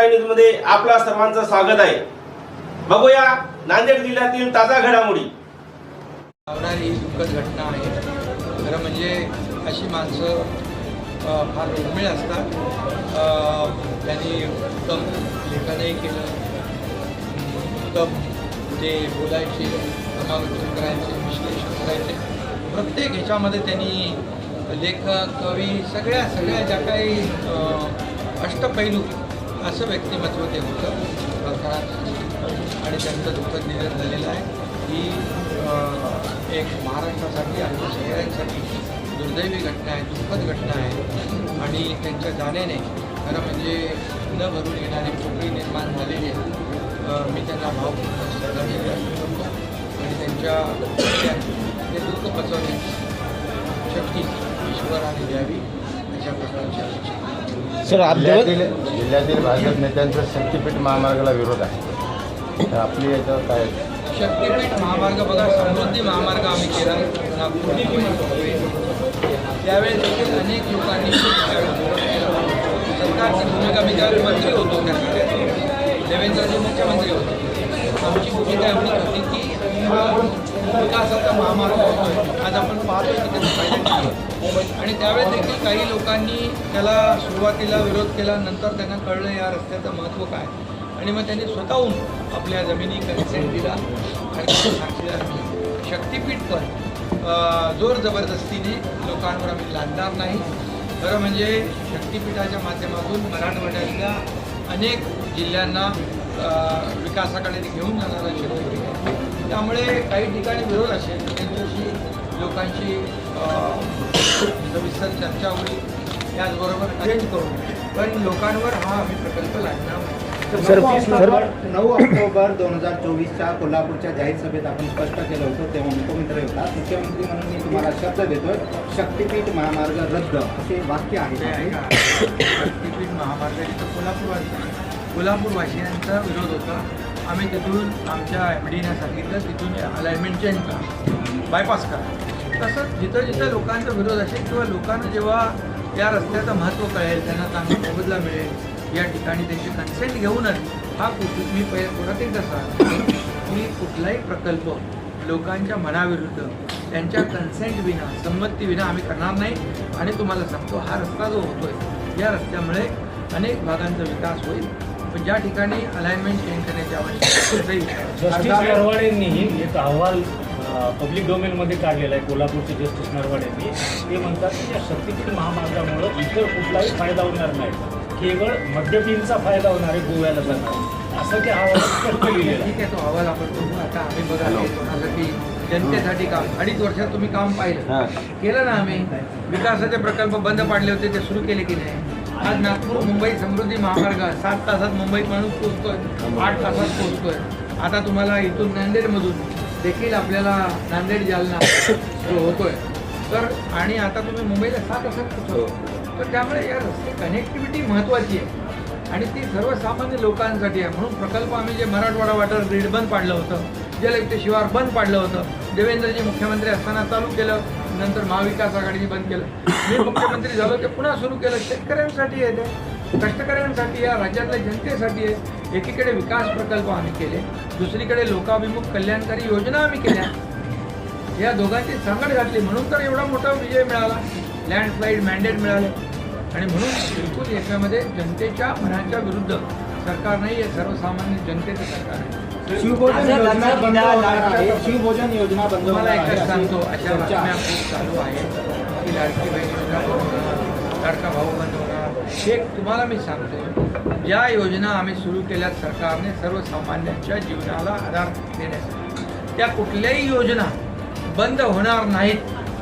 जय न्यूजमध्ये आपला सर्वांचं स्वागत आहे. बघूया नांदेड जिल्ह्यातील ताजा घडामोडी. ही दुःखद घटना आहे. खरं म्हणजे अशी माणसं फार दुर्मिळ असतात. त्यांनी उत्तम लेखनही केलं. उत्तम जे बोलायचे समालोचन करायचे विश्लेषण करायचे प्रत्येक ह्याच्यामध्ये त्यांनी लेखक कवी सगळ्या सगळ्या ज्या काही अष्टपैलू असं व्यक्तिमत्व ते होतं. प्रकारात आणि त्यांचं दुःखद निधन झालेलं आहे. ही एक महाराष्ट्रासाठी आणि सगळ्यांसाठी दुर्दैवी घटना आहे दुःखद घटना आहे. आणि त्यांच्या जाण्याने खरं म्हणजे न भरून येणारी पोकळी निर्माण झालेली आहे. मी त्यांना भाव श्रद्धांजली करतो. आणि त्यांच्या ते दुःख पचवण्याची शक्ती ईश्वराने द्यावी अशा प्रकारची अपेक्षा सर आप जिल्ह्यातील जिल्ह्यातील भाजप नेत्यांचा शक्तीपीठ महामार्गाला विरोध आहे तर आपली याच्यावर काय शक्तीपीठ महामार्ग बघा समृद्धी महामार्ग आम्ही केला नागपूर त्यावेळेस देखील अनेक लोकांनी सरकारची भूमिका मी त्यावेळेस मंत्री होतो. देवेंद्रजी मुख्यमंत्री होते आमची भूमिका एवढीच होती की विकासाचा महामार्ग होतोय. आज आपण पाहतो की त्याचा फायदा आणि त्यावेळेस देखील काही लोकांनी त्याला सुरुवातीला विरोध केला नंतर त्यांना कळलं या रस्त्याचं महत्त्व काय. आणि मग त्यांनी स्वतःहून आपल्या जमिनी कन्सेंट दिला आणि साक्षीदार शक्तीपीठ पण जोर जबरदस्तीने लोकांवर आम्ही लादणार नाही. खरं म्हणजे शक्तीपीठाच्या माध्यमातून मराठवाड्यातल्या अनेक जिल्ह्यांना अ, विकासाकडे ते घेऊन जाणारा आहे त्यामुळे काही ठिकाणी विरोध असेल त्यांच्याशी लोकांशी सविस्तर चर्चा होईल. त्याचबरोबर अरेंज करू पण लोकांवर हा आम्ही प्रकल्प नाही. सर नऊ ऑक्टोबर दोन हजार चोवीसच्या कोल्हापूरच्या जाहीर सभेत आपण स्पष्ट केलं होतं तेव्हा मुख्यमंत्री होता. मुख्यमंत्री म्हणून मी तुम्हाला शब्द देतोय शक्तीपीठ महामार्ग रद्द. असे वाक्य ते आहे? शक्तीपीठ महामार्ग इथं कोल्हापूरवासी कोल्हापूरवासियांचा विरोध होता. आम्ही तिथून आमच्या एम डीने सांगितलं तिथून अलाइनमेंट चेंज करा. बायपास करा. तसंच जिथं जिथं लोकांचा विरोध असेल किंवा लोकांना जेव्हा या रस्त्याचं महत्त्व कळेल त्यांना चांगला मोबदला मिळेल या ठिकाणी त्यांची कन्सेंट घेऊनच हा कुठे मी पहिले पुढात एकदा सांगतो. की कुठलाही प्रकल्प लोकांच्या मनाविरुद्ध त्यांच्या कन्सेंट विना संमती विना आम्ही करणार नाही. आणि तुम्हाला सांगतो हा रस्ता जो होतोय या रस्त्यामुळे अनेक भागांचा विकास होईल. पण ज्या ठिकाणी अलाइनमेंट चेंज करण्याची आवश्यकता जस्टिस नरवाडेंनीही एक अहवाल पब्लिक डोमेनमध्ये काढलेला आहे कोल्हापूरचे जस्टिस नरवाडेंनी ते म्हणतात की या शक्तीपीठ महामार्गामुळं इतर कुठलाही फायदा होणार नाही. केवळ मद्यपींचा फायदा होणार आहे गोव्याला जाणार असं त्या अहवालात स्पष्ट लिहिलेलं आहे ठीक आहे तो अहवाल आपण बघू. आता आम्ही बघा हे कोणासाठी जनतेसाठी काम. अडीच वर्षात तुम्ही काम पाहिलं. केलं ना आम्ही. विकासाचे प्रकल्प बंद पाडले होते ते सुरू केले की नाही? आज नागपूर मुंबई समृद्धी महामार्ग सात तासात मुंबईत माणूस पोहोचतोय आठ तासात पोहोचतोय. आता तुम्हाला इथून नांदेडमधून देखील आपल्याला नांदेड जालना होतोय. तर आणि आता तुम्ही मुंबईला सात तासात पोहोचतो तर त्यामुळे या रस्ते कनेक्टिव्हिटी महत्त्वाची आहे. आणि ती सर्वसामान्य लोकांसाठी आहे. म्हणून प्रकल्प आम्ही जे मराठवाडा वॉटर ग्रीड बंद पाडलं होतं जलयुक्त शिवार बंद पाडलं होतं देवेंद्रजी मुख्यमंत्री असताना चालू केलं नंतर महाविकास आघाडीने बंद केलं. मी मुख्यमंत्री झालो ते पुन्हा सुरू केलं. शेतकऱ्यांसाठी आहे ते. कष्टकऱ्यांसाठी या राज्यातल्या जनतेसाठी आहे. एकीकडे विकास प्रकल्प आम्ही केले. दुसरीकडे लोकाभिमुख कल्याणकारी योजना आम्ही केल्या. या दोघांची सांगड घातली. म्हणून तर एवढा मोठा विजय मिळाला. लँडस्लाईड मॅन्डेट मिळाले. आणि म्हणून बिलकुल याच्यामध्ये जनतेच्या मनाच्या विरुद्ध सरकार नाही आहे सर्वसामान्य जनतेचं सरकार आहे. शिवभोजन योजना बंद होणार आहे. शिवभोजन योजना बंद तुम्हाला होणार आहे. एकच सांगतो. अशा चर्चा बातम्या खूप चालू आहेत. की लाडकी बहीण योजना लाडका भाऊ बंद होणार. हे तुम्हाला मी सांगतो ज्या योजना आम्ही सुरू केल्यात सरकारने सर्वसामान्यांच्या जीवनाला आधार देण्यासाठी. त्या कुठल्याही योजना बंद होणार नाहीत.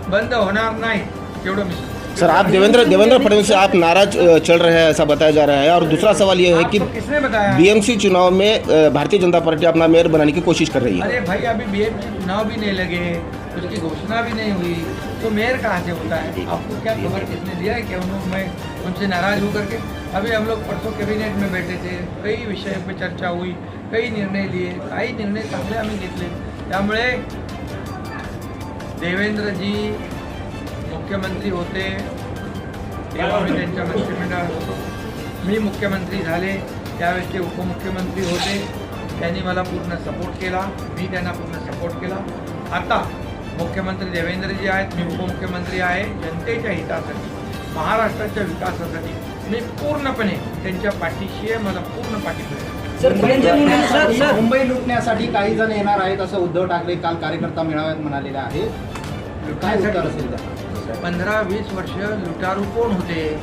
बंद होणार नाहीत एवढं मी सांगतो. सर आप देवेंद्र देवेंद्र फडणवीस से आप नाराज़ चल रहे हैं ऐसा बताया जा रहा है। और दूसरा सवाल ये है कि बताया? बीएमसी चुनाव में भारतीय जनता पार्टी अपना मेयर बनाने की कोशिश कर रही है। अरे भाई अभी बीएमसी चुनाव भी नहीं लगे उसकी घोषणा भी नहीं हुई तो मेयर कहाँ से होता है? आपको क्या खबर किसने दिया है कि हम लोग मैं उनसे नाराज़ हूँ करके अभी हम लोग परसों कैबिनेट में बैठे थे कई विषय पर चर्चा हुई कई निर्णय लिए काही निर्णय चांगले आम्ही घेतले त्यामुळे देवेंद्रजी मुख्यमंत्री होते तेव्हा मी त्यांच्या मंत्रिमंडळात होतो. मी मुख्यमंत्री झाले त्यावेळेस ते उपमुख्यमंत्री होते. त्यांनी मला पूर्ण सपोर्ट केला मी त्यांना पूर्ण सपोर्ट केला. आता मुख्यमंत्री देवेंद्रजी आहेत मी उपमुख्यमंत्री आहे जनतेच्या हितासाठी महाराष्ट्राच्या विकासासाठी. मी पूर्णपणे त्यांच्या पाठीशी आहे मला पूर्ण पाठिंबा आहे. Sir Dhananjay Munde sir sir. Mumbai लुटण्यासाठी काही जण येणार आहेत असं उद्धव ठाकरे काल कार्यकर्ता मेळाव्यात म्हणालेले आहेत. काय असेल? पंधरा वीस वर्ष लुटारू कोण होते?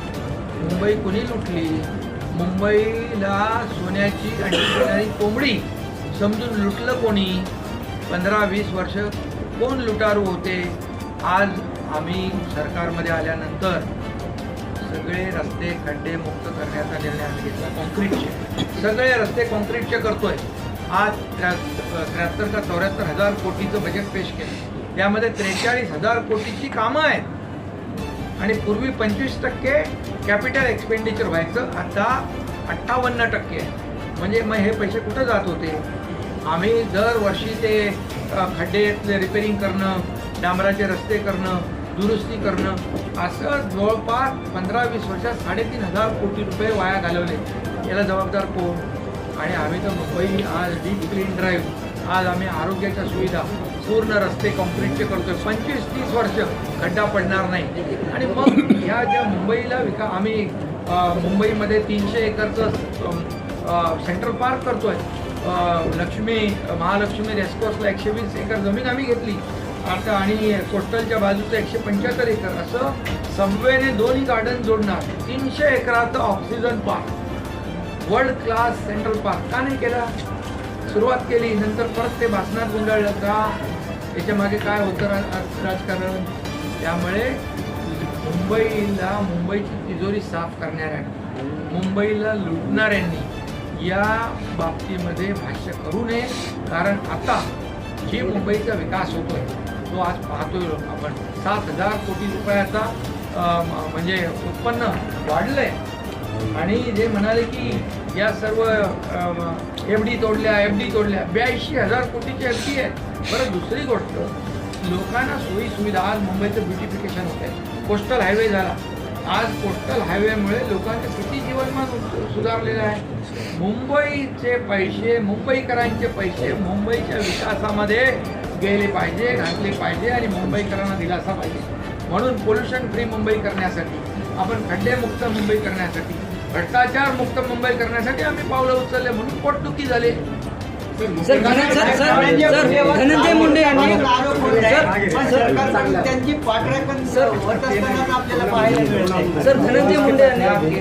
मुंबई कुणी लुटली? मुंबईला सोन्याची आणि सोन्याची कोंबडी समजून लुटलं कोणी? पंधरा वीस वर्ष कोण लुटारू होते? आज आम्ही सरकारमध्ये आल्यानंतर सगळे रस्ते खड्डे मुक्त करण्याचा निर्णय आम्ही घेतला. कॉन्क्रीटचे. सगळे रस्ते कॉन्क्रीटचे करतोय. आज त्र्या त्र्याहत्तर का चौऱ्याहत्तर हजार कोटीचं बजेट पेश केलं. त्यामध्ये त्रेचाळीस हजार कोटीची कामं आहेत. आणि पूर्वी पंचवीस टक्के कॅपिटल एक्सपेंडिचर व्हायचं आता अठ्ठावन्न टक्के. म्हणजे मग हे पैसे कुठं जात होते? आम्ही दरवर्षी ते अ, खड्डे रिपेरिंग करणं डांबराचे रस्ते करणं दुरुस्ती करणं असं जवळपास पंधरा वीस वर्षात साडेतीन हजार कोटी रुपये वाया घालवले. याला जबाबदार कोण? आणि आम्ही तर मुंबई आज डीप क्लीन ड्राईव्ह आज आम्ही आरोग्याच्या सुविधा पूर्ण रस्ते कॉन्क्रीटचे करतोय. पंचवीस तीस वर्ष खड्डा पडणार नाही. आणि मग ह्या ज्या मुंबईला विका आम्ही मुंबईमध्ये तीनशे एकरचं सेंट्रल पार्क करतोय. लक्ष्मी महालक्ष्मी रेस्कोर्सला एकशे वीस एकर जमीन आम्ही घेतली. आता आणि कोस्टलच्या बाजूचं एकशे पंच्याहत्तर एकर. असं सबवेने दोन गार्डन जोडणार. तीनशे एकराचं oxygen park world class central park का नाही केला? सुरुवात केली. नंतर परत ते भाषणात गुंडाळलं का? याच्या मागे काय होतं रा- राजकारण? त्यामुळे मुंबईला मुंबईची तिजोरी साफ करणाऱ्या मुंबईला लुटणाऱ्यांनी या बाबतीमध्ये भाष्य करू नये. कारण आता जी मुंबईचा विकास होतोय तो आज पाहतोय आपण सात हजार कोटी रुपयाचा म्हणजे उत्पन्न वाढलंय. आणि जे म्हणाले की या सर्व एफ डी तोडल्या एफ डी तोडल्या. ब्याऐंशी हजार कोटीची एफ डी आहेत. बरं दुसरी गोष्ट लोकांना सोयी सुविधा आज मुंबईचं ब्युटिफिकेशन होत आहे कोस्टल हायवे झाला. आज कोस्टल हायवेमुळे लोकांचं किती जीवनमान सु- सुधारलेलं आहे. मुंबईचे पैसे मुंबईकरांचे पैसे मुंबईच्या विकासामध्ये गेले पाहिजे घातले पाहिजे आणि मुंबईकरांना दिलासा पाहिजे. म्हणून पोल्युशन फ्री मुंबई करण्यासाठी आपण खड्डेमुक्त मुंबई करण्यासाठी भ्रष्टाचार मुक्त मुंबई करण्यासाठी आम्ही पावलं उचलले म्हणून पोटदुखी झाली सर धन- sir sir sir Dhananjay Munde यांनी सर धनंजय मुंडे यांनी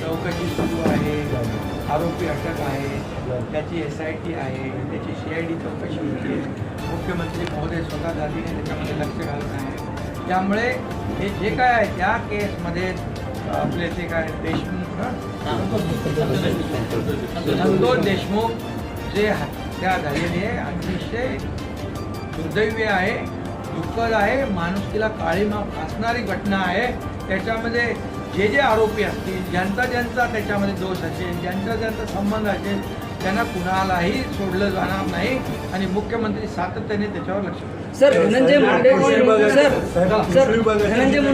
चौकशी सुरू आहे आरोपी अटक आहे त्याची एस आय टी आहे त्याची सी आय डी चौकशी होती मुख्यमंत्री महोदय स्वतः जातीने त्याच्यामध्ये लक्ष घालत आहे त्यामुळे हे जे काय आहे त्या केसमध्ये आपले ते काय देशमुख ना? संतोष देशमुख जे हत्या झालेली आहे अतिशय दुर्दैवी आहे दुःखद आहे माणुसकीला काळीमा फासणारी घटना आहे त्याच्यामध्ये जे जे आरोपी असतील ज्यांचा ज्यांचा त्याच्यामध्ये दोष असेल ज्यांचा ज्यांचा संबंध असेल त्यांना कुणालाही सोडलं जाणार नाही आणि मुख्यमंत्री सातत्याने त्याच्यावर लक्ष. Sir Dhananjay Munde sir sir Dhananjay Munde